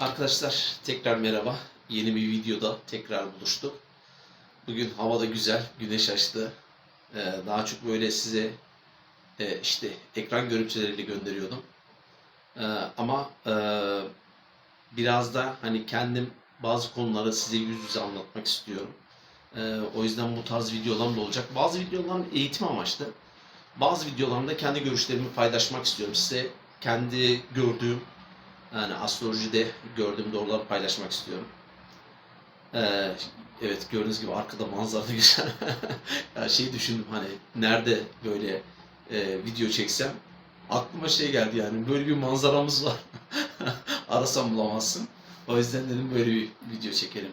Arkadaşlar tekrar merhaba. Yeni bir videoda tekrar buluştuk. Bugün havada güzel, güneş açtı. Ee, daha çok böyle size e, işte ekran görüntüleriyle gönderiyordum. Ee, ama e, biraz da hani kendim bazı konuları size yüz yüze anlatmak istiyorum. Ee, o yüzden bu tarz videolarım da olacak. Bazı videolarım eğitim amaçlı. Bazı videolarımda kendi görüşlerimi paylaşmak istiyorum. Size kendi gördüğüm yani astrolojide gördüğüm doğruları paylaşmak istiyorum. Ee, evet gördüğünüz gibi arkada manzara da güzel. ya şey düşündüm hani nerede böyle e, video çeksem aklıma şey geldi yani böyle bir manzaramız var. Arasam bulamazsın. O yüzden dedim böyle bir video çekelim.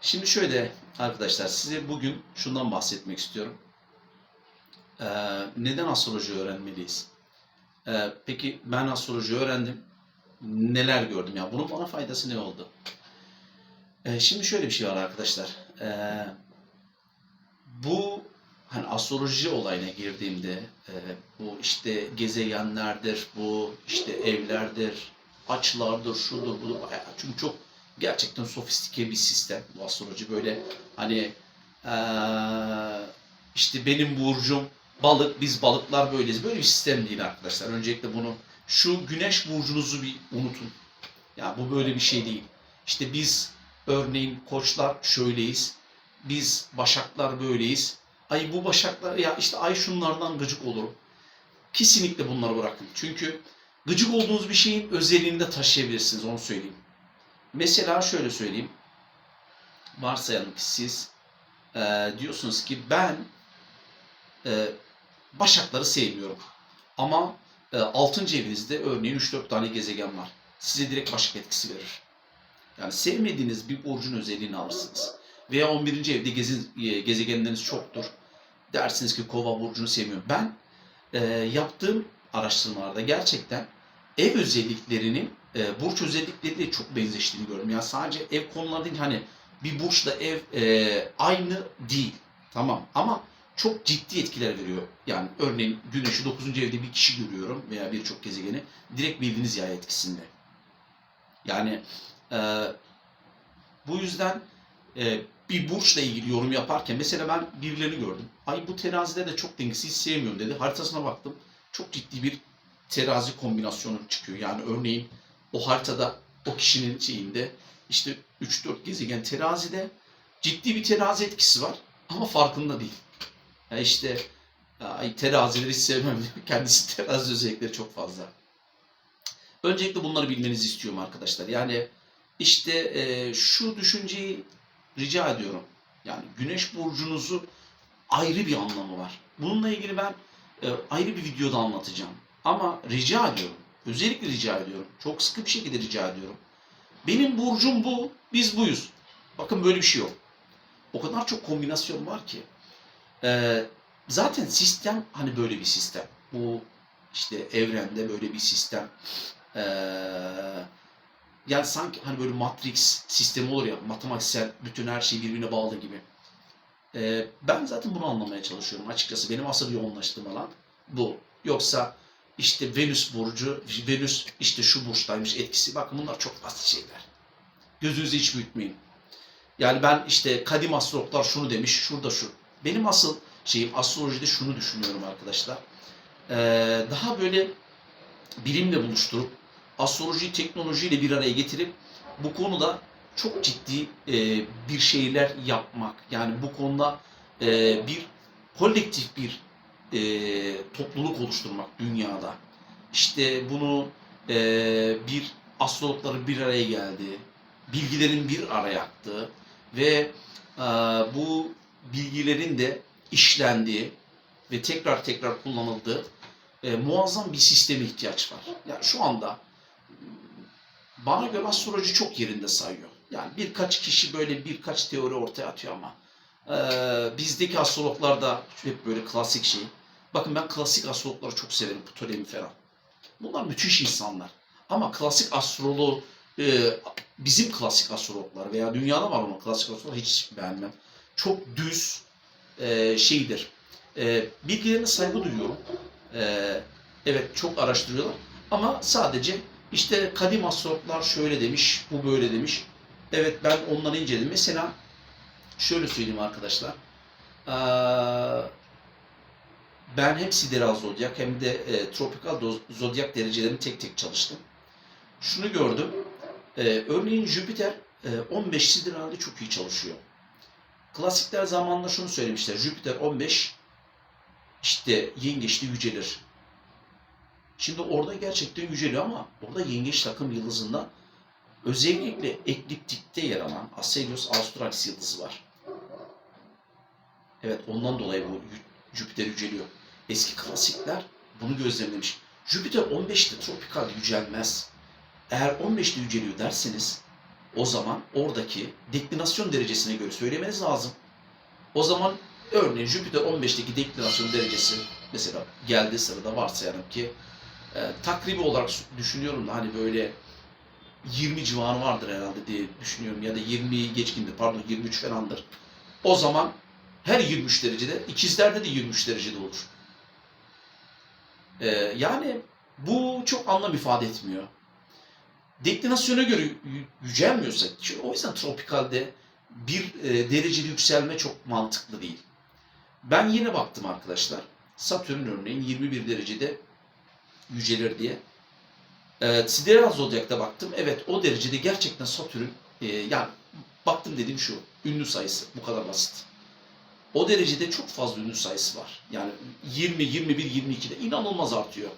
Şimdi şöyle arkadaşlar size bugün şundan bahsetmek istiyorum. Ee, neden astroloji öğrenmeliyiz? Ee, peki ben astroloji öğrendim neler gördüm ya bunun bana faydası ne oldu? Ee, şimdi şöyle bir şey var arkadaşlar. Ee, bu hani astroloji olayına girdiğimde e, bu işte gezegenlerdir, bu işte evlerdir, açılardır, şudur, budur. Çünkü çok gerçekten sofistike bir sistem bu astroloji böyle hani ee, işte benim burcum balık, biz balıklar böyleyiz. Böyle bir sistem değil arkadaşlar. Öncelikle bunu şu güneş burcunuzu bir unutun. Ya bu böyle bir şey değil. İşte biz örneğin koçlar şöyleyiz. Biz başaklar böyleyiz. Ay bu başaklar ya işte ay şunlardan gıcık olurum. Kesinlikle bunları bırakın. Çünkü gıcık olduğunuz bir şeyin özelliğini de taşıyabilirsiniz onu söyleyeyim. Mesela şöyle söyleyeyim. Varsayalım ki siz e, diyorsunuz ki ben e, başakları sevmiyorum. Ama e, 6. evinizde örneğin 3-4 tane gezegen var. Size direkt başak etkisi verir. Yani sevmediğiniz bir burcun özelliğini alırsınız. Veya 11. evde gezi, e, gezegenleriniz çoktur. Dersiniz ki kova burcunu sevmiyorum. Ben e, yaptığım araştırmalarda gerçekten ev özelliklerinin e, burç özellikleriyle çok benzeştiğini gördüm. Yani sadece ev konuları değil hani bir burçla ev e, aynı değil. Tamam ama çok ciddi etkiler veriyor. Yani örneğin güneşi 9. evde bir kişi görüyorum veya birçok gezegeni direkt bildiğiniz yay etkisinde. Yani e, bu yüzden e, bir burçla ilgili yorum yaparken mesela ben birilerini gördüm. Ay bu terazide de çok dengesiz sevmiyorum dedi. Haritasına baktım. Çok ciddi bir terazi kombinasyonu çıkıyor. Yani örneğin o haritada o kişinin şeyinde işte 3-4 gezegen terazide ciddi bir terazi etkisi var ama farkında değil. Ya işte ay terazileri hiç sevmem. Kendisi terazi özellikleri çok fazla. Öncelikle bunları bilmenizi istiyorum arkadaşlar. Yani işte e, şu düşünceyi rica ediyorum. Yani güneş burcunuzu ayrı bir anlamı var. Bununla ilgili ben e, ayrı bir videoda anlatacağım. Ama rica ediyorum. Özellikle rica ediyorum. Çok sıkı bir şekilde rica ediyorum. Benim burcum bu, biz buyuz. Bakın böyle bir şey yok. O kadar çok kombinasyon var ki. Ee, zaten sistem hani böyle bir sistem. Bu işte evrende böyle bir sistem. Ee, yani sanki hani böyle Matrix sistemi olur ya matematiksel bütün her şey birbirine bağlı gibi. Ee, ben zaten bunu anlamaya çalışıyorum açıkçası. Benim asıl yoğunlaştığım alan bu. Yoksa işte Venüs burcu, Venüs işte şu burçtaymış etkisi. Bakın bunlar çok basit şeyler. Gözünüzü hiç büyütmeyin. Yani ben işte kadim astrologlar şunu demiş, şurada şu. Benim asıl şeyim astrolojide şunu düşünüyorum arkadaşlar. Ee, daha böyle bilimle buluşturup astrolojiyi teknolojiyle bir araya getirip bu konuda çok ciddi e, bir şeyler yapmak. Yani bu konuda e, bir kolektif bir e, topluluk oluşturmak dünyada. İşte bunu e, bir astrologların bir araya geldiği, bilgilerin bir araya aktığı ve e, bu bilgilerin de işlendiği ve tekrar tekrar kullanıldığı e, muazzam bir sisteme ihtiyaç var. Yani şu anda bana göre astroloji çok yerinde sayıyor. Yani birkaç kişi böyle birkaç teori ortaya atıyor ama e, bizdeki astrologlar da hep böyle klasik şey. Bakın ben klasik astrologları çok severim. Ptolemy falan. Bunlar müthiş insanlar. Ama klasik astroloğu e, bizim klasik astrologlar veya dünyada var olan klasik astrologlar hiç beğenmem. Çok düz e, şeydir. E, bilgilerine saygı duyuyorum. E, evet çok araştırıyorlar. Ama sadece İşte kadim astrologlar şöyle demiş, bu böyle demiş. Evet ben onları inceledim. Mesela şöyle söyleyeyim arkadaşlar. Ee, ben hem sideral zodyak hem de e, tropikal zodyak derecelerini tek tek çalıştım. Şunu gördüm. Ee, örneğin Jüpiter e, 15 sideralde çok iyi çalışıyor. Klasikler zamanında şunu söylemişler. Jüpiter 15 işte yengeçte yücelir. Şimdi orada gerçekten yüceliyor ama orada yengeç takım yıldızında özellikle ekliptikte yer alan Aselios Australis yıldızı var. Evet ondan dolayı bu Jü- Jüpiter yüceliyor. Eski klasikler bunu gözlemlemiş. Jüpiter 15'te tropikal yücelmez. Eğer 15'te yüceliyor derseniz o zaman oradaki deklinasyon derecesine göre söylemeniz lazım. O zaman örneğin Jüpiter 15'teki deklinasyon derecesi mesela geldiği sırada varsayalım ki e, takribi olarak düşünüyorum da hani böyle 20 civarı vardır herhalde diye düşünüyorum ya da 20'yi geçkindir pardon 23 falandır. O zaman her 23 derecede ikizlerde de 23 derecede olur. E, yani bu çok anlam ifade etmiyor. Deklinasyona göre yü- yücelmiyorsa, o yüzden tropikalde bir e, dereceli yükselme çok mantıklı değil. Ben yine baktım arkadaşlar. Satürn örneğin 21 derecede yücelir diye. E, Sidereal Zodyak'ta baktım. Evet o derecede gerçekten Satürn e, yani baktım dediğim şu ünlü sayısı bu kadar basit. O derecede çok fazla ünlü sayısı var. Yani 20, 21, 22'de inanılmaz artıyor.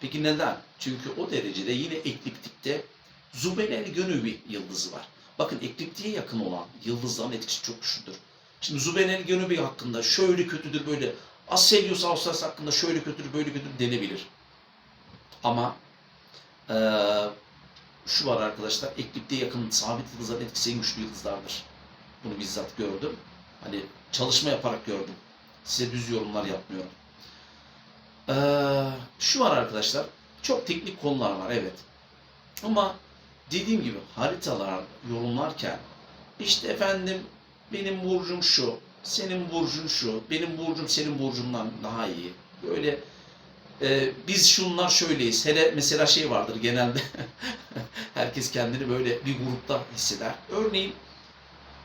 Peki neden? Çünkü o derecede yine ekliptikte Zubenel Gönübi yıldızı var. Bakın ekliptiğe yakın olan yıldızların etkisi çok güçlüdür. Şimdi Zubenel Gönübi hakkında şöyle kötüdür böyle Aselios Australis hakkında şöyle kötüdür böyle kötüdür denebilir. Ama eee, şu var arkadaşlar ekliptiğe yakın sabit yıldızların etkisi en güçlü yıldızlardır. Bunu bizzat gördüm. Hani çalışma yaparak gördüm. Size düz yorumlar yapmıyorum. Ee, şu var arkadaşlar. Çok teknik konular var evet. Ama dediğim gibi haritalar yorumlarken işte efendim benim burcum şu, senin burcun şu, benim burcum senin burcundan daha iyi. Böyle e, biz şunlar şöyleyiz. Hele mesela şey vardır genelde herkes kendini böyle bir grupta hisseder. Örneğin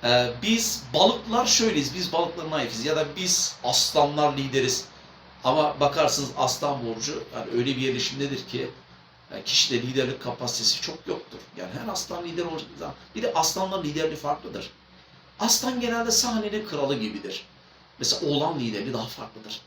e, biz balıklar şöyleyiz, biz balıkların naifiz ya da biz aslanlar lideriz. Ama bakarsınız aslan burcu yani öyle bir yerleşimdedir ki yani kişide liderlik kapasitesi çok yoktur. Yani her aslan lider olacak. Bir de aslanların liderliği farklıdır. Aslan genelde sahnenin kralı gibidir. Mesela oğlan liderliği daha farklıdır.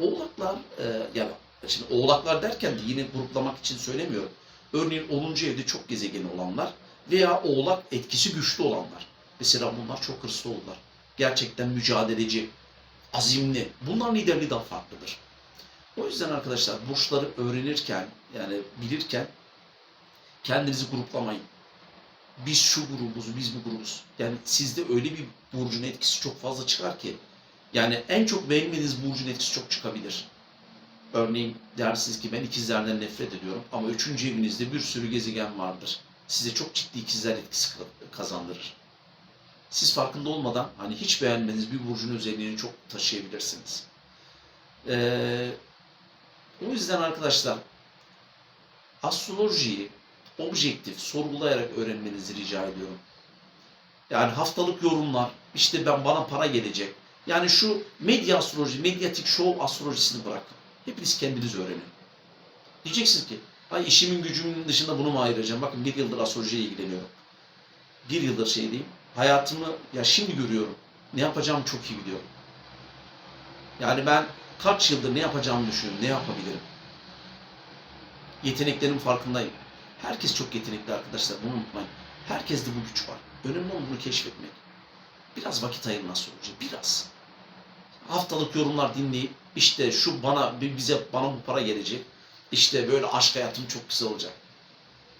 Oğlaklar e, yani şimdi oğlaklar derken de yine gruplamak için söylemiyorum. Örneğin 10. evde çok gezegeni olanlar veya oğlak etkisi güçlü olanlar. Mesela bunlar çok hırslı olurlar. Gerçekten mücadeleci, azimli. Bunların liderliği daha farklıdır. O yüzden arkadaşlar burçları öğrenirken yani bilirken kendinizi gruplamayın. Biz şu grubuz, biz bu grubuz. Yani sizde öyle bir burcun etkisi çok fazla çıkar ki yani en çok beğenmediğiniz burcun etkisi çok çıkabilir. Örneğin dersiniz ki ben ikizlerden nefret ediyorum ama üçüncü evinizde bir sürü gezegen vardır. Size çok ciddi ikizler etkisi kazandırır siz farkında olmadan hani hiç beğenmediğiniz bir burcun özelliğini çok taşıyabilirsiniz. Ee, o yüzden arkadaşlar astrolojiyi objektif sorgulayarak öğrenmenizi rica ediyorum. Yani haftalık yorumlar, işte ben bana para gelecek. Yani şu medya astroloji, medyatik show astrolojisini bırakın. Hepiniz kendiniz öğrenin. Diyeceksiniz ki, ay işimin gücümün dışında bunu mu ayıracağım? Bakın bir yıldır astrolojiye ilgileniyorum. Bir yıldır şey diyeyim, hayatımı ya şimdi görüyorum. Ne yapacağımı çok iyi biliyorum. Yani ben kaç yıldır ne yapacağımı düşünüyorum, ne yapabilirim. Yeteneklerimin farkındayım. Herkes çok yetenekli arkadaşlar, bunu unutmayın. Herkeste bu güç var. Önemli olan bunu keşfetmek. Biraz vakit ayırın astroloji, biraz. Haftalık yorumlar dinleyip, işte şu bana, bize bana bu para gelecek. İşte böyle aşk hayatım çok güzel olacak.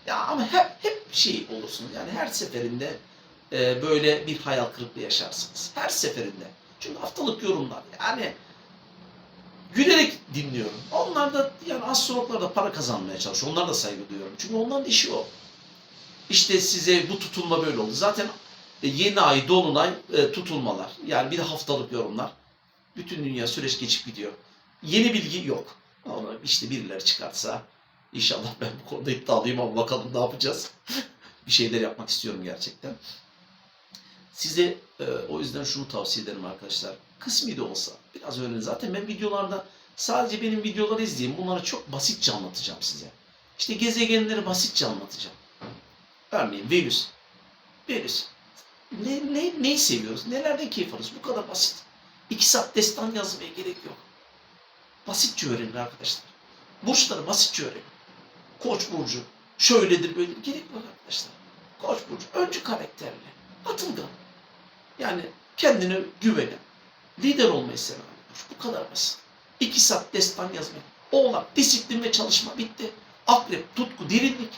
Ya ama hep, hep şey olursunuz. Yani her seferinde e, böyle bir hayal kırıklığı yaşarsınız. Her seferinde. Çünkü haftalık yorumlar yani gülerek dinliyorum. Onlar da yani astrologlar da para kazanmaya çalışıyor. Onlara da saygı duyuyorum. Çünkü onların işi o. İşte size bu tutulma böyle oldu. Zaten e, yeni ay, dolunay e, tutulmalar. Yani bir de haftalık yorumlar. Bütün dünya süreç geçip gidiyor. Yeni bilgi yok. Ama işte birileri çıkartsa İnşallah ben bu konuda iddialıyım ama bakalım ne yapacağız. bir şeyler yapmak istiyorum gerçekten. Size e, o yüzden şunu tavsiye ederim arkadaşlar. Kısmi de olsa biraz öğrenin. Zaten ben videolarda sadece benim videoları izleyin. Bunları çok basitçe anlatacağım size. İşte gezegenleri basitçe anlatacağım. Örneğin Venüs. Venüs. Ne, ne, neyi seviyoruz? Nelerden keyif alıyoruz? Bu kadar basit. İki saat destan yazmaya gerek yok. Basitçe öğrenin arkadaşlar. Burçları basitçe öğrenin. Koç burcu. Şöyledir böyle. Gerek yok arkadaşlar. Koç burcu. Öncü karakterli. Atılgan. Yani kendine güvenen. Lider olmayı seven. Bu kadar basit. İki saat destan yazmak. Oğlak, disiplin ve çalışma bitti. Akrep, tutku, derinlik.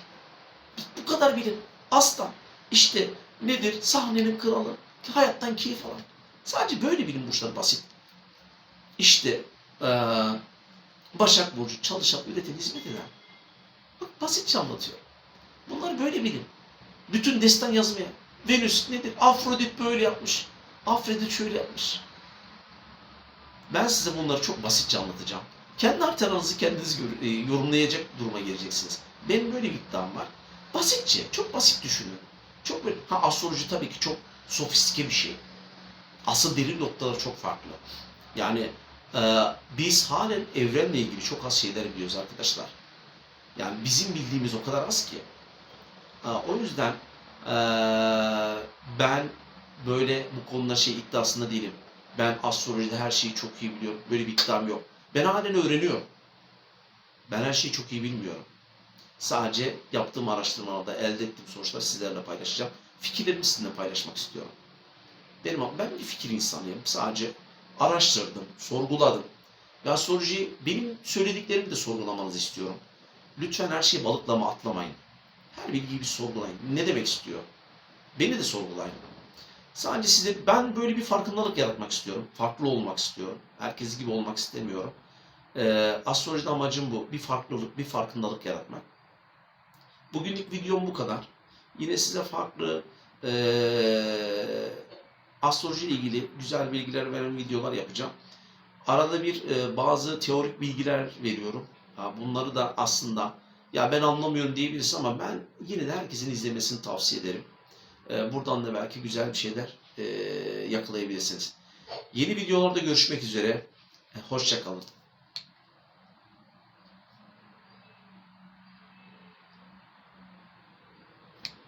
Bu kadar bilin. Aslan. İşte nedir? Sahnenin kralı. Hayattan keyif alan. Sadece böyle bilim burçları basit. İşte eee Başak Burcu çalışan, üreten, hizmet eden. Bak basitçe anlatıyor. Bunlar böyle bilin. Bütün destan yazmaya. Venüs nedir? Afrodit böyle yapmış. Afrodit şöyle yapmış. Ben size bunları çok basitçe anlatacağım. Kendi haritalarınızı kendiniz e, yorumlayacak duruma geleceksiniz. Benim böyle bir iddiam var. Basitçe, çok basit düşünün. Çok böyle, ha astroloji tabii ki çok sofistike bir şey. Asıl derin noktaları çok farklı. Yani e, biz halen evrenle ilgili çok az şeyler biliyoruz arkadaşlar. Yani bizim bildiğimiz o kadar az ki. Ha, o yüzden e, ben böyle bu konuda şey iddiasında değilim. Ben astrolojide her şeyi çok iyi biliyorum. Böyle bir iddiam yok. Ben halen öğreniyorum. Ben her şeyi çok iyi bilmiyorum. Sadece yaptığım araştırmalarda elde ettiğim sonuçları sizlerle paylaşacağım. Fikirlerimi sizinle paylaşmak istiyorum. Benim ben bir fikir insanıyım. Sadece araştırdım, sorguladım. Ve astrolojiyi benim söylediklerimi de sorgulamanızı istiyorum. Lütfen her şeyi balıklama atlamayın. Bilgiyi bir sorgulayın. Ne demek istiyor? Beni de sorgulayın. Sadece size ben böyle bir farkındalık yaratmak istiyorum. Farklı olmak istiyorum. Herkes gibi olmak istemiyorum. Ee, astrolojide amacım bu. Bir farklılık, bir farkındalık yaratmak. Bugünlük videom bu kadar. Yine size farklı ee, astroloji ile ilgili güzel bilgiler veren videolar yapacağım. Arada bir e, bazı teorik bilgiler veriyorum. Bunları da aslında ya ben anlamıyorum diyebilirsin ama ben yine de herkesin izlemesini tavsiye ederim. E, buradan da belki güzel bir şeyler e, yakalayabilirsiniz. Yeni videolarda görüşmek üzere. Hoşçakalın.